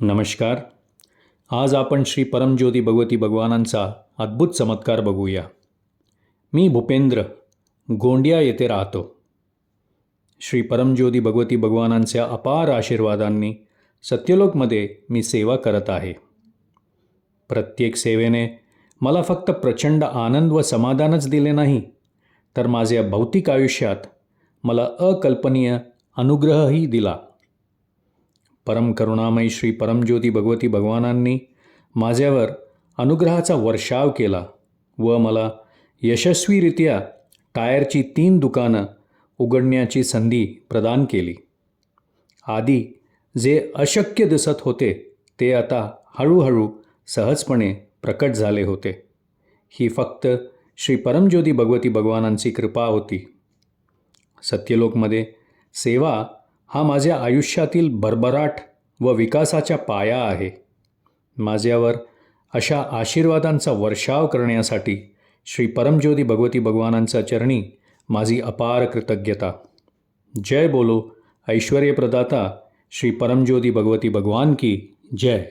नमस्कार. आज आपण श्री परमज्योती भगवती भगवानांचा अद्भुत चमत्कार बघूया. मी भूपेंद्र गोंडिया येथे राहतो. श्री परमज्योती भगवती भगवानांच्या अपार आशीर्वादांनी सत्यलोकमध्ये मी सेवा करत आहे. प्रत्येक सेवेने मला फक्त प्रचंड आनंद व समाधानच दिले नाही तर माझ्या भौतिक आयुष्यात मला अकल्पनीय अनुग्रहही दिला. परम करुणामयी श्री परमज्योती भगवती भगवानांनी माझ्यावर अनुग्रहाचा वर्षाव केला व मला यशस्वीरित्या टायरची तीन दुकानं उघडण्याची संधी प्रदान केली. आधी जे अशक्य दिसत होते ते आता हळूहळू सहजपणे प्रकट झाले होते. ही फक्त श्री परमज्योती भगवती भगवानांची कृपा होती. सत्यलोकमध्ये सेवा हा माझ्या आयुष्यातील भरभराट व विकासाच्या पाया आहे. माझ्यावर अशा आशीर्वादांचा वर्षाव करण्यासाठी श्री परमज्योती भगवती भगवानांचा चरणी माझी अपार कृतज्ञता. जय बोलो ऐश्वर्य प्रदाता श्री परमज्योती भगवती भगवान की जय.